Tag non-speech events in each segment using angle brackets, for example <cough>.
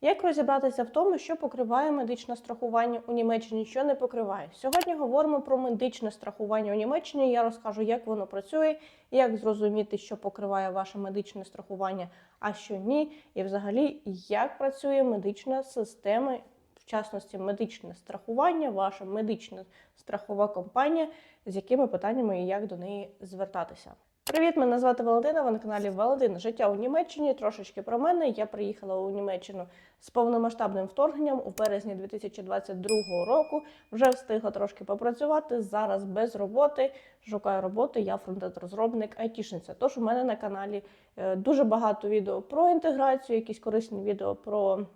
Як розібратися в тому, що покриває медичне страхування у Німеччині, що не покриває? Сьогодні говоримо про медичне страхування у Німеччині. Я розкажу, як воно працює, як зрозуміти, що покриває ваше медичне страхування, а що ні, і взагалі як працює медична система, в частності медичне страхування, ваша медична страхова компанія, з якими питаннями і як до неї звертатися. Привіт, мене звати Валентина. Ви на каналі Валентина. Життя у Німеччині. Трошечки про мене. Я приїхала у Німеччину з повномасштабним вторгненням у березні 2022 року. Вже встигла трошки попрацювати. Зараз без роботи. Шукаю роботи. Я фронтенд-розробник, айтішниця. Тож у мене на каналі е, дуже багато відео про інтеграцію, якісь корисні відео про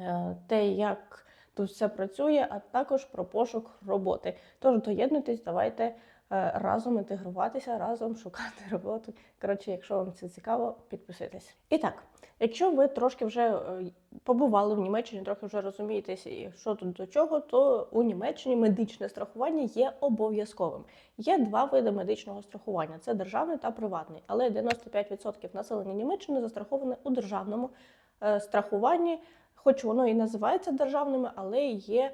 е, те, як тут все працює, а також про пошук роботи. Тож доєднуйтесь, давайте разом інтегруватися, разом шукати <laughs> роботу. Коротше, якщо вам це цікаво, підписуйтесь. І так, якщо ви трошки вже е, побували в Німеччині, трохи вже розумієтесь, і що тут до чого, то у Німеччині медичне страхування є обов'язковим. Є два види медичного страхування: це державний та приватний. Але 95% населення Німеччини застраховане у державному е, страхуванні, хоч воно і називається державними, але є, е,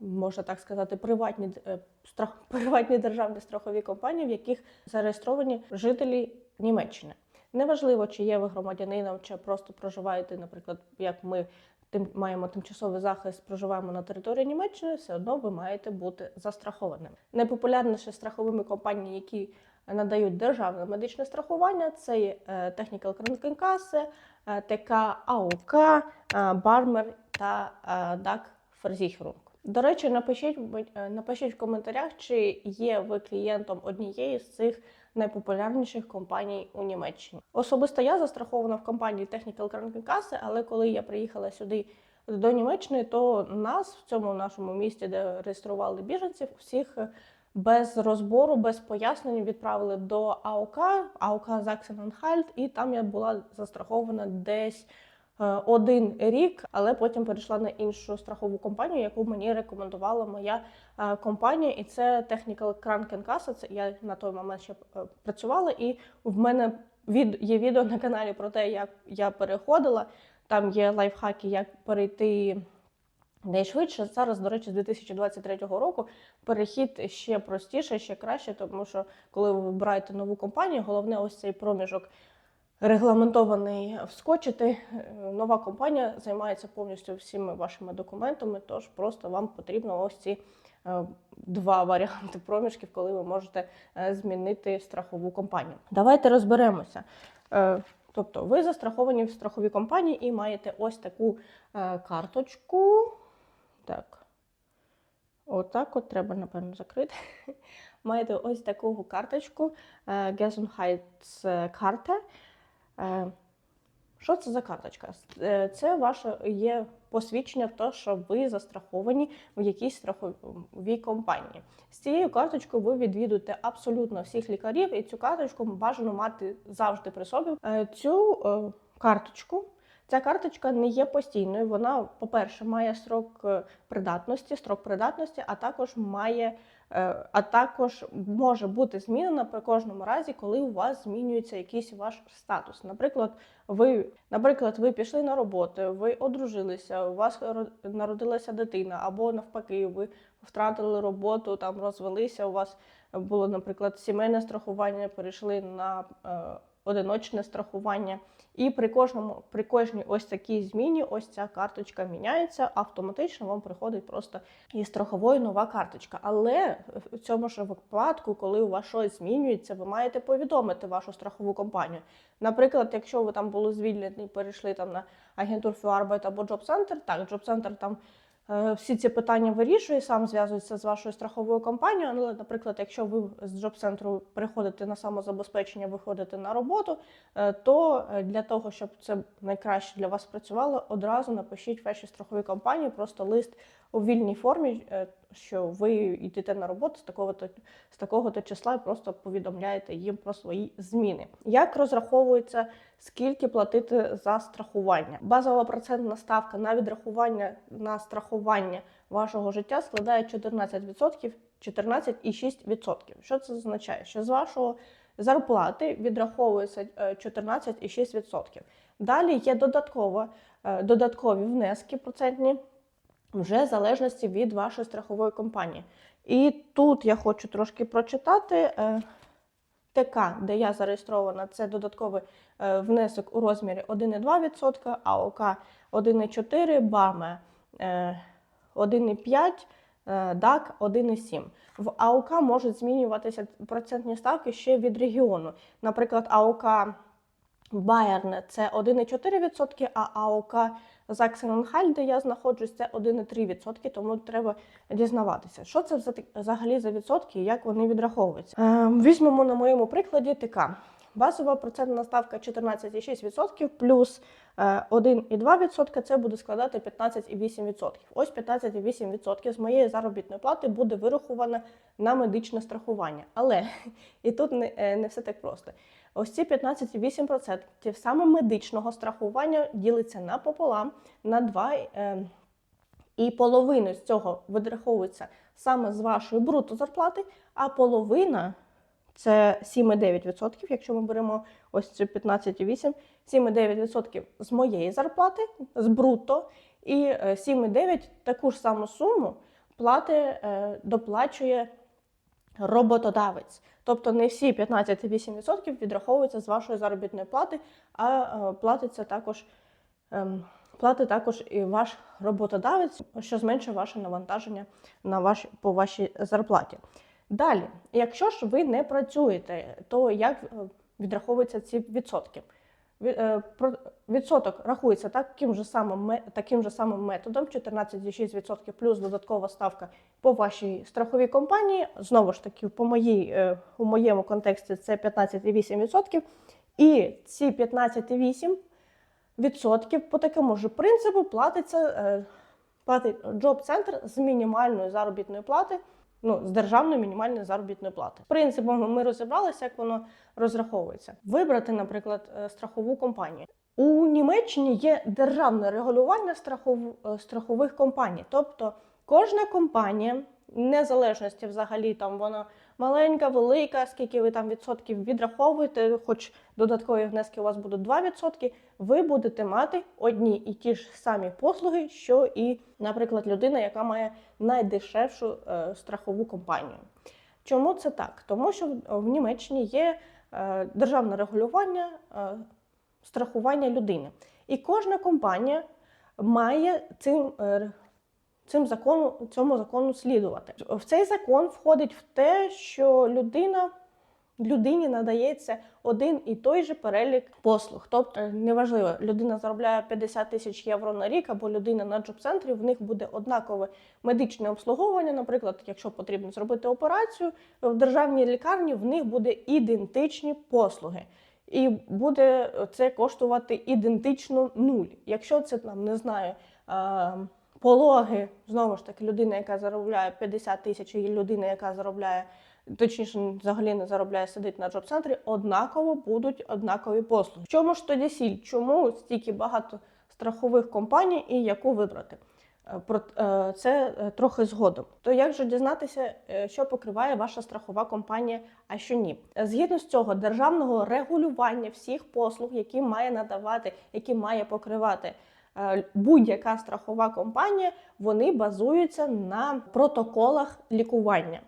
можна так сказати, приватні, е, страх, <laughs> приватні державні страхові компанії, в яких зареєстровані жителі Німеччини. Неважливо, чи є ви громадянином, чи просто проживаєте, наприклад, як ми тим маємо тимчасовий захист, проживаємо на території Німеччини, все одно ви маєте бути застрахованим. Найпопулярніші страховими компанії, які надають державне медичне страхування, це є е, Technical Krankenkasse, е, ТК АОК, е, Бармер та DAC Versicherung. До речі, напишіть, е, напишіть в коментарях, чи є ви клієнтом однієї з цих найпопулярніших компаній у Німеччині. Особисто я застрахована в компанії Technical Krankenkasse, але коли я приїхала сюди до Німеччини, то нас в цьому нашому місті, де реєстрували біженців, всіх е, без розбору, без пояснень відправили до АОК, АОК Заксен-Анхальт, і там я була застрахована десь один рік, але потім перейшла на іншу страхову компанію, яку мені рекомендувала моя е, компанія, і це Technical Krankenkasse. Це я на той момент ще е, працювала, і в мене від є відео на каналі про те, як я переходила. Там є лайфхаки, як перейти. Найшвидше зараз, до речі, з 2023 року перехід ще простіше, ще краще, тому що коли ви вибираєте нову компанію, головне ось цей проміжок регламентований вскочити. Е, Нова компанія займається повністю всіма вашими документами, тож просто вам потрібно ось ці е, два <laughs> варіанти проміжків, коли ви можете е, змінити страхову компанію. Давайте розберемося. Тобто ви застраховані в страховій компанії і маєте ось таку карточку. Так. Отак от треба, напевно, закрити. <laughs> Маєте ось таку карточку е, Gesundheitskarte. Е, Що це за карточка? Е, Це ваше є посвідчення в те, що ви застраховані в якійсь страховій компанії. З цією карточкою ви відвідуєте абсолютно всіх лікарів, і цю карточку бажано мати завжди при собі. Е, Цю карточку. Ця карточка не є постійною. Вона, по-перше, має срок придатності, строк придатності, а також має, а також може бути змінена при кожному разі, коли у вас змінюється якийсь ваш статус. Наприклад, ви, наприклад, ви пішли на роботу, ви одружилися, у вас ро- народилася дитина, або навпаки, ви втратили роботу, там розвелися. У вас було, наприклад, сімейне страхування, перейшли на е, одиночне страхування. І при кожному, при кожній ось такій зміні, ось ця карточка міняється, автоматично вам приходить просто із страхової нова карточка. Але в цьому ж випадку, коли у вас щось змінюється, ви маєте повідомити вашу страхову компанію. Наприклад, якщо ви там були звільнені, перейшли там на агентур Фюарбайт або Джоб-центр, так, Джоб-центр там е, всі ці питання вирішує, сам зв'язується з вашою страховою компанією. Але, наприклад, якщо ви з джоб-центру приходите на самозабезпечення, виходите на роботу, е, то е, для того, щоб це найкраще для вас працювало, одразу напишіть вашій страховій компанії просто лист у вільній формі, е, що ви йдете на роботу з такого то з такого то числа і просто повідомляєте їм про свої зміни. Як розраховується, скільки платити за страхування? Базова процентна ставка на відрахування на страхування вашого життя складає 14%, 14,6%. Що це означає? Що з вашого зарплати відраховується е, 14,6%. Далі є додаткова е, додаткові внески процентні вже в залежності від вашої страхової компанії. І тут я хочу трошки прочитати. е, ТК, де я зареєстрована, це додатковий е, внесок у розмірі 1,2%, АОК 1,4%, БАМЕ е, 1,5%, е, ДАК 1,7%. В АОК можуть змінюватися процентні ставки ще від регіону. Наприклад, АОК Байерне це 1,4%, а АОК Заксененхаль, де я знаходжусь, це 1,3%, тому треба дізнаватися, що це вза- взагалі за відсотки і як вони відраховуються. Е, візьмемо на моєму прикладі ТК. Базова процентна ставка 14,6% плюс е, 1,2% це буде складати 15,8%. Ось 15,8% з моєї заробітної плати буде вираховано на медичне страхування. Але <laughs> і тут не, е, не все так просто. Ось ці 15,8% саме медичного страхування ділиться напополам на 2, е, і половина з цього відраховується саме з вашої бруто зарплати, а половина це 7,9%, якщо ми беремо ось цю 15,8%, 7,9% з моєї зарплати, з бруто, і е, 7,9% таку ж саму суму плати, е, доплачує роботодавець. Тобто не всі 15,8% відраховуються з вашої заробітної плати, а е, платиться також, ем, платить також і ваш роботодавець, що зменшує ваше навантаження на ваш, по вашій зарплаті. Далі, якщо ж ви не працюєте, то як е, відраховуються ці відсотки? Е, Відсоток рахується таким же самим, таким же самим методом 14,6% плюс додаткова ставка по вашій страховій компанії. Знову ж таки, по моїй, е, у моєму контексті це 15,8%. І ці 15,8% відсотків по такому ж принципу платиться, е, платить джоб-центр з мінімальної заробітної плати, ну, з державної мінімальної заробітної плати. Принципом ми розібралися, як воно розраховується. Вибрати, наприклад, е, страхову компанію. У Німеччині є державне регулювання страхов... е, страхових компаній. Тобто кожна компанія, незалежності взагалі там вона маленька, велика, скільки ви там відсотків відраховуєте, хоч додаткові внески у вас будуть 2%, ви будете мати одні і ті ж самі послуги, що і, наприклад, людина, яка має найдешевшу е, страхову компанію. Чому це так? Тому що в- Німеччині є е, державне регулювання е, страхування людини. І кожна компанія має цим, е, цим закону, цьому закону слідувати. В цей закон входить в те, що людина. Людині надається один і той же перелік послуг. Тобто, неважливо, людина заробляє 50 тисяч євро на рік, або людина на джоб-центрі, в них буде однакове медичне обслуговування. Наприклад, якщо потрібно зробити операцію в державній лікарні, в них буде ідентичні послуги. І буде це коштувати ідентично нуль. Якщо це там не знаю. Пологи, знову ж таки, людина, яка заробляє 50 тисяч, і людина, яка заробляє, точніше, взагалі не заробляє, сидить на джоб-центрі, однаково будуть однакові послуги. В чому ж тоді сіль? Чому стільки багато страхових компаній і яку вибрати? Е, Про е, це е, трохи згодом. То як же дізнатися, що покриває ваша страхова компанія, а що ні? Згідно з цього державного регулювання всіх послуг, які має надавати, які має покривати будь-яка страхова компанія, вони базуються на протоколах лікування.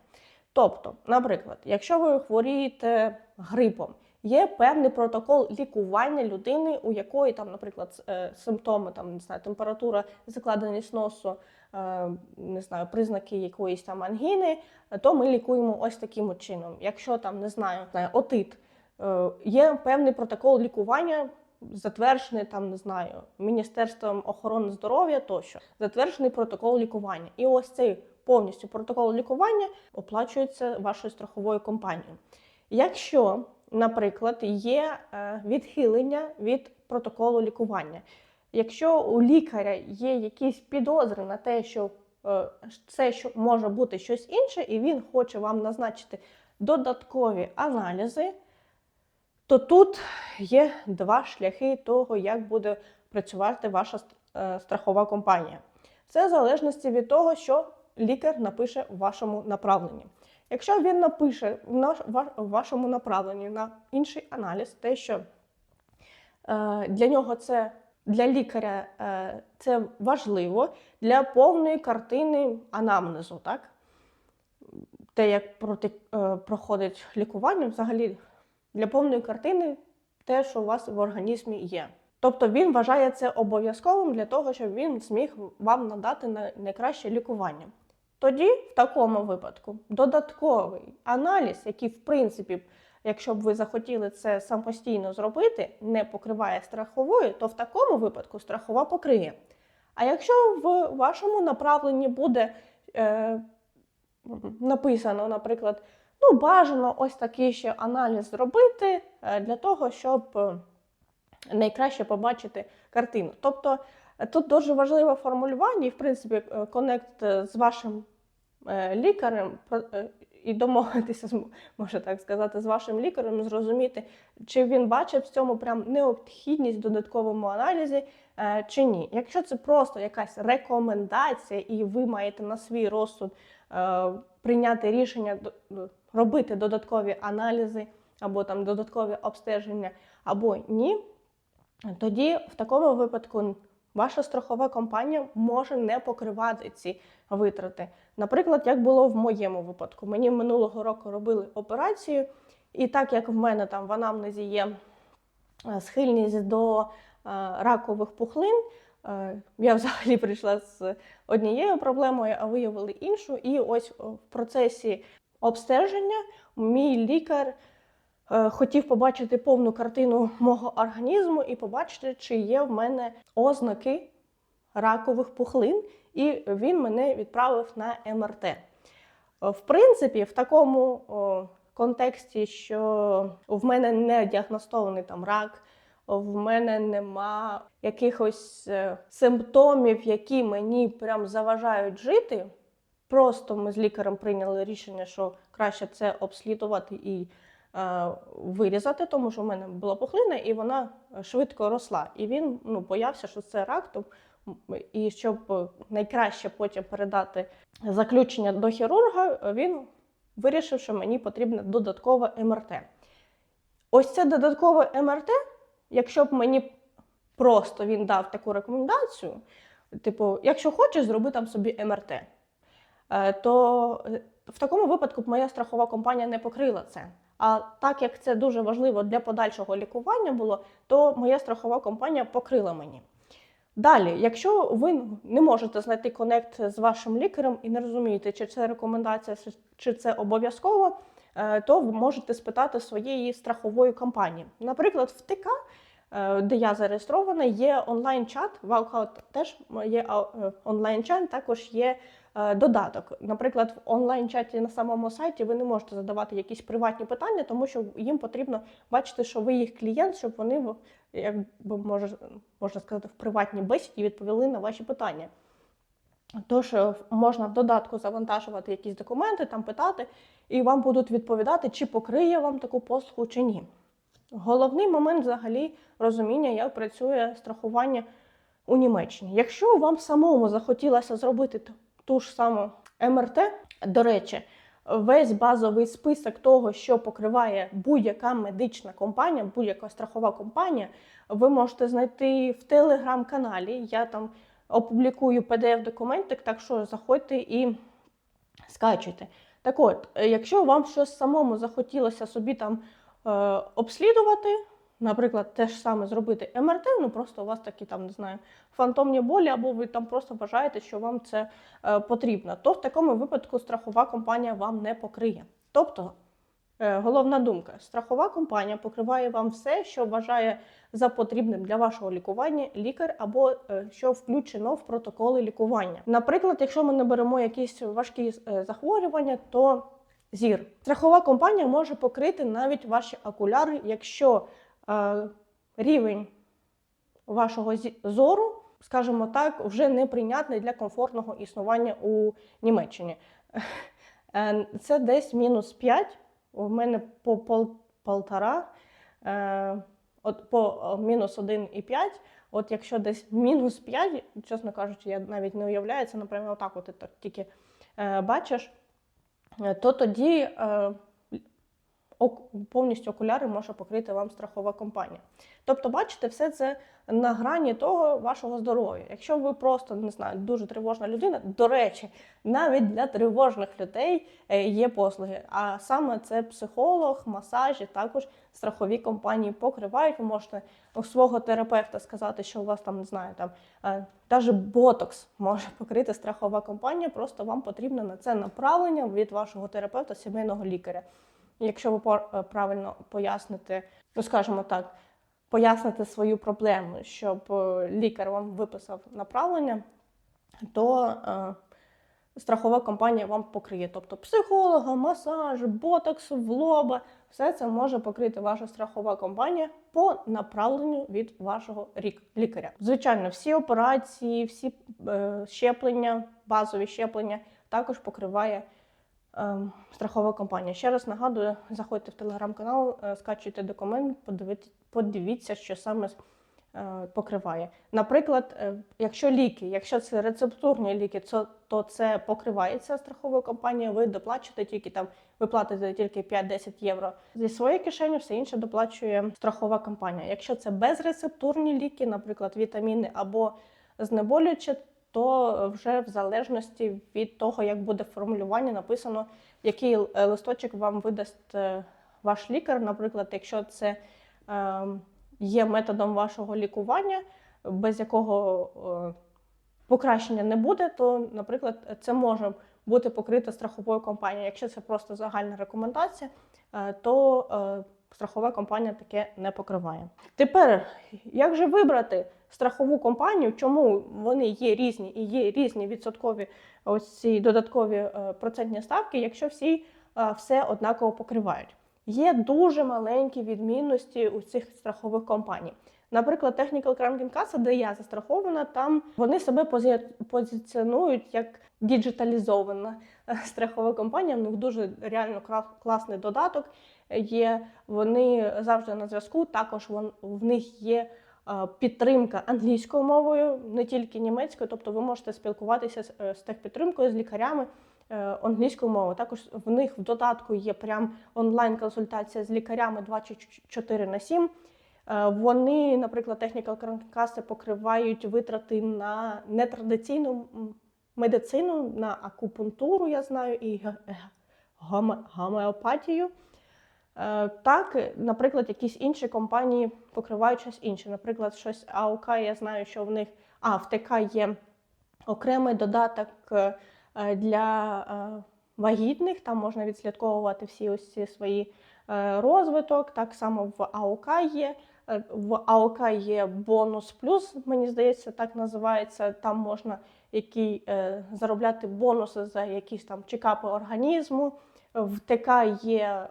Тобто, наприклад, якщо ви хворієте грипом, є певний протокол лікування людини, у якої там, наприклад, е, симптоми, там не знаю, температура, закладеність носу, е, не знаю, признаки якоїсь там ангіни, е, то ми лікуємо ось таким чином. Якщо там не знаю, отит, е, є певний протокол лікування. Затверджений там, не знаю, Міністерством охорони здоров'я тощо, затверджений протокол лікування. І ось цей повністю протокол лікування оплачується вашою страховою компанією. Якщо, наприклад, є е, відхилення від протоколу лікування, якщо у лікаря є якісь підозри на те, що е, це що може бути щось інше, і він хоче вам назначити додаткові аналізи, то тут є два шляхи того, як буде працювати ваша е, страхова компанія. Це в залежності від того, що лікар напише в вашому направленні. Якщо він напише в, вашому направленні на інший аналіз, те, що е, для нього це для лікаря е, це важливо для повної картини анамнезу, так? Те, як проти, проходить лікування, взагалі для повної картини те, що у вас в організмі є. Тобто він вважає це обов'язковим для того, щоб він зміг вам надати найкраще лікування. Тоді, в такому випадку, додатковий аналіз, який, в принципі, якщо б ви захотіли це самостійно зробити, не покриває страховою, то в такому випадку страхова покриє. А якщо в вашому направленні буде е, написано, наприклад, ну, бажано ось такий ще аналіз зробити е, для того, щоб е, найкраще побачити картину. Тобто е, тут дуже важливе формулювання, і в принципі конект з вашим лікарем і домовитися, можна так сказати, з вашим лікарем, зрозуміти, чи він бачить в цьому прям необхідність в додатковому аналізі чи ні. Якщо це просто якась рекомендація, і ви маєте на свій розсуд прийняти рішення робити додаткові аналізи або там додаткові обстеження, або ні, тоді в такому випадку ваша страхова компанія може не покривати ці витрати. Наприклад, як було в моєму випадку, мені минулого року робили операцію, і так як в мене там в анамнезі є е, схильність до е, ракових пухлин, е, я <laughs> взагалі прийшла з однією проблемою, а виявили іншу. І ось в процесі обстеження мій лікар е, хотів побачити повну картину мого організму і побачити, чи є в мене ознаки ракових пухлин, і він мене відправив на МРТ. Е, В принципі, в такому контексті, що в мене не діагностований там рак, в мене нема якихось е, симптомів, які мені прям заважають жити. Просто ми з лікарем прийняли рішення, що краще це обслідувати і е, вирізати, тому що в мене була пухлина, і вона швидко росла. І він ну, боявся, що це рак. то- і щоб е, найкраще потім передати заключення до хірурга, е, він вирішив, що мені потрібне додаткове МРТ. Ось це додаткове МРТ, якщо б мені просто він дав таку рекомендацію, типу, якщо хочеш, зроби там собі МРТ, е, то е, в такому випадку б моя страхова компанія не покрила це. А так як це дуже важливо для подальшого лікування було, то моя страхова компанія покрила мені. Далі, якщо ви не можете знайти конект з вашим лікарем і не розумієте, чи це рекомендація, чи- це обов'язково, е, то ви можете спитати своєї страхової компанії. Наприклад, в ТК, е, де я зареєстрована, є онлайн-чат. Валкаут теж є е, онлайн-чат, також є е, додаток. Наприклад, в онлайн-чаті на самому сайті ви не можете задавати якісь приватні питання, тому що їм потрібно бачити, що ви їх клієнт, щоб вони як би може, можна сказати, в приватній бесіді відповіли на ваші питання. Тож е, можна в додатку завантажувати якісь документи, там питати, і вам будуть відповідати, чи покриє вам таку послугу, чи ні. Головний момент взагалі розуміння, як працює страхування у Німеччині. Якщо вам самому захотілося зробити ту ж саму МРТ, до речі, весь базовий список того, що покриває будь-яка медична компанія, будь-яка страхова компанія, ви можете знайти в телеграм-каналі. Я там опублікую PDF-документик, так що заходьте і скачуйте. Так от, якщо вам щось самому захотілося собі там е, обслідувати, наприклад, те ж саме зробити МРТ, ну просто у вас такі там, не знаю, фантомні болі, або ви там просто вважаєте, що вам це е, потрібно, то в такому випадку страхова компанія вам не покриє. Тобто, е, головна думка: страхова компанія покриває вам все, що вважає за потрібним для вашого лікування лікар або е, що включено в протоколи лікування. Наприклад, якщо ми не беремо якісь важкі захворювання, то зір. Страхова компанія може покрити навіть ваші окуляри, якщо рівень вашого зору, скажімо так, вже неприйнятний для комфортного існування у Німеччині. <laughs> Е, Це десь мінус 5, у мене по пол, полтора, е, от по е, мінус 1,5. От якщо десь мінус 5, чесно кажучи, я навіть не уявляю, це, напевно, отак от ти тільки е, бачиш, е, то тоді е, повністю окуляри може покрити вам страхова компанія. Тобто, бачите, все це на грані того вашого здоров'я. Якщо ви просто не знаю, дуже тривожна людина, до речі, навіть для тривожних людей е, є послуги. А саме це психолог, масажі, також страхові компанії покривають. Ви можете у свого терапевта сказати, що у вас там не знаю, там навіть ботокс може покрити страхова компанія. Просто вам потрібно на це направлення від вашого терапевта, сімейного лікаря. Якщо ви е, правильно поясните, ну скажімо так, поясните свою проблему, щоб е, лікар вам виписав направлення, то е, страхова компанія вам покриє. Тобто психолога, масаж, ботокс в лоба, все це може покрити ваша страхова компанія по направленню від вашого лікаря. Звичайно, всі операції, всі е, щеплення, базові щеплення також покриває страхова компанія. Ще раз нагадую, заходьте в телеграм-канал, е, скачуйте документ, подивіться, що саме е, покриває. Наприклад, е, якщо ліки, якщо це рецептурні ліки, то це покривається страховою компанією, ви доплачуєте тільки там, ви платите тільки 5-10 євро зі своєї кишені, все інше доплачує страхова компанія. Якщо це безрецептурні ліки, наприклад, вітаміни або знеболюючі, то вже в залежності від того, як буде формулювання, написано, який е, листочок вам видасть е, ваш лікар. Наприклад, якщо це е, є методом вашого лікування, без якого е, покращення не буде, то, наприклад, це може бути покрито страховою компанією. Якщо це просто загальна рекомендація, е, то е, страхова компанія таке не покриває. Тепер, як же вибрати страхову компанію, чому вони є різні і є різні відсоткові ось ці додаткові е, процентні ставки, якщо всі е, все однаково покривають? Є дуже маленькі відмінності у цих страхових компаній. Наприклад, Technical Krankenkasse, де я застрахована, там вони себе пози- позиціонують як діджиталізована страхова компанія. В них дуже реально класний додаток є. Вони завжди на зв'язку. Також в них є е, підтримка англійською мовою, не тільки німецькою. Тобто ви можете спілкуватися з, е, техпідтримкою, з лікарями е, англійською мовою. Також в них в додатку є прям онлайн-консультація з лікарями 24 на 7. Е, Вони, наприклад, техніка каси покривають витрати на нетрадиційну медицину, на акупунктуру, я знаю, і гоме- гомеопатію. Е, Так, наприклад, якісь інші компанії покривають щось інше. Наприклад, щось АОК, я знаю, що в них а, в ТК є окремий додаток е, для е, вагітних, там можна відслідковувати всі ось ці свої е, розвиток. Так само в АОК є. Е, В АОК є бонус плюс, мені здається, так називається. Там можна які, е, заробляти бонуси за якісь там чекапи організму. В ТК є е,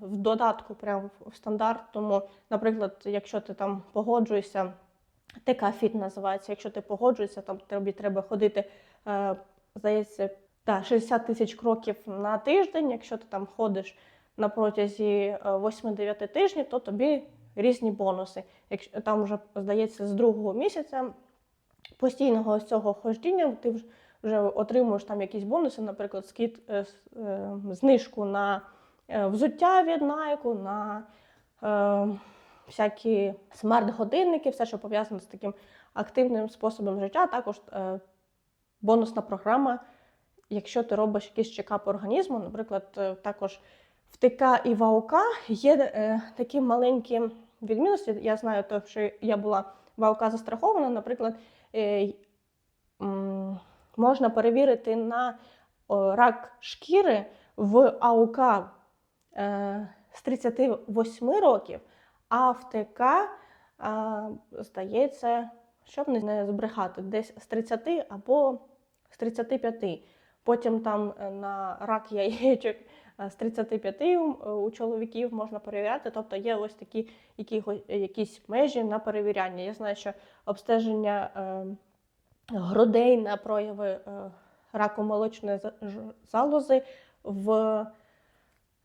в додатку, прямо в стандартному. Наприклад, якщо ти там погоджуєшся, ТК Фіт називається. Якщо ти погоджуєшся, там тобі треба ходити, здається, та, 60 тисяч кроків на тиждень. Якщо ти там ходиш на протязі е, 8-9 тижнів, то тобі різні бонуси. Якщо там вже здається з другого місяця постійного ось цього хождіння, ти вже- отримуєш там якісь бонуси, наприклад, скид, е, е, знижку на е, взуття від Nike, на е, всякі смарт-годинники, все, що пов'язано з таким активним способом життя. Також е, бонусна програма, якщо ти робиш якийсь чекап організму, наприклад, е, також в ТК і в АОК є е, такі маленькі відмінності. Я знаю, то, що я була в АОК застрахована, наприклад, е, можна перевірити на рак шкіри в АОК е, з 38 років, а в ТК, е, здається, щоб не збрехати, десь з 30 або з 35. Потім там е, на рак яєчок е, з 35 у, у чоловіків можна перевіряти. Тобто є ось такі які, якісь межі на перевіряння. Я знаю, що обстеження е, грудей на прояви е, раку молочної залози в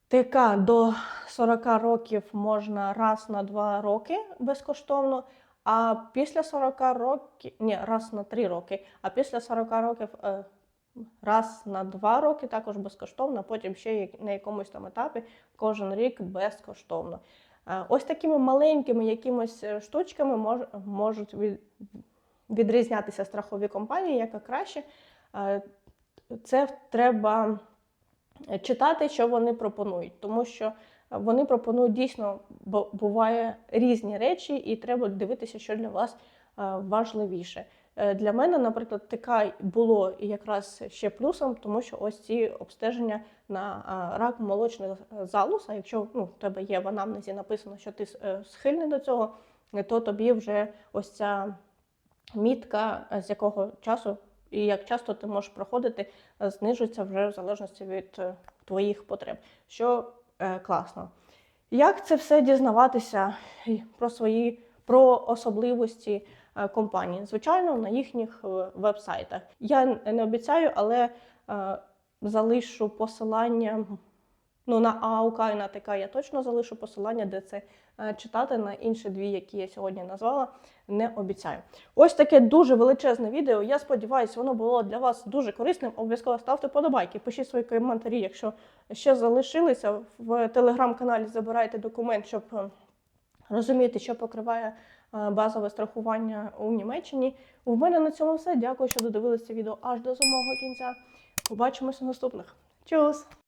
ТК до 40 років можна раз на 2 роки безкоштовно, а після 40 років, ні, раз на 3 роки, а після 40 років е, раз на два роки також безкоштовно, потім ще на якомусь там етапі кожен рік безкоштовно. Е, Ось такими маленькими якимось е, штучками можуть відрізнятися страхові компанії, яка краще. Е, Це треба читати, що вони пропонують, тому що вони пропонують дійсно, буває різні речі, і треба дивитися, що для вас важливіше. Е, Для мене, наприклад, таке було якраз ще плюсом, тому що ось ці обстеження на е, рак молочних залоз, а якщо ну, в тебе є в анамнезі написано, що ти е, схильний до цього, е, то тобі вже ось ця мітка, е, з якого часу і як часто ти можеш проходити, е, знижується вже в залежності від е, твоїх потреб, що е, класно. Як це все дізнаватися про свої про особливості е, компанії? Звичайно, на їхніх е, веб-сайтах. Я не обіцяю, але е, залишу посилання. Ну, на АУК і на ТК я точно залишу посилання, де це читати. На інші дві, які я сьогодні назвала, не обіцяю. Ось таке дуже величезне відео. Я сподіваюся, воно було для вас дуже корисним. Обов'язково ставте подобайки, пишіть свої коментарі, якщо ще залишилися. В телеграм-каналі забирайте документ, щоб розуміти, що покриває базове страхування у Німеччині. У мене на цьому все. Дякую, що додивилися відео аж до самого кінця. Побачимося наступних. Чус!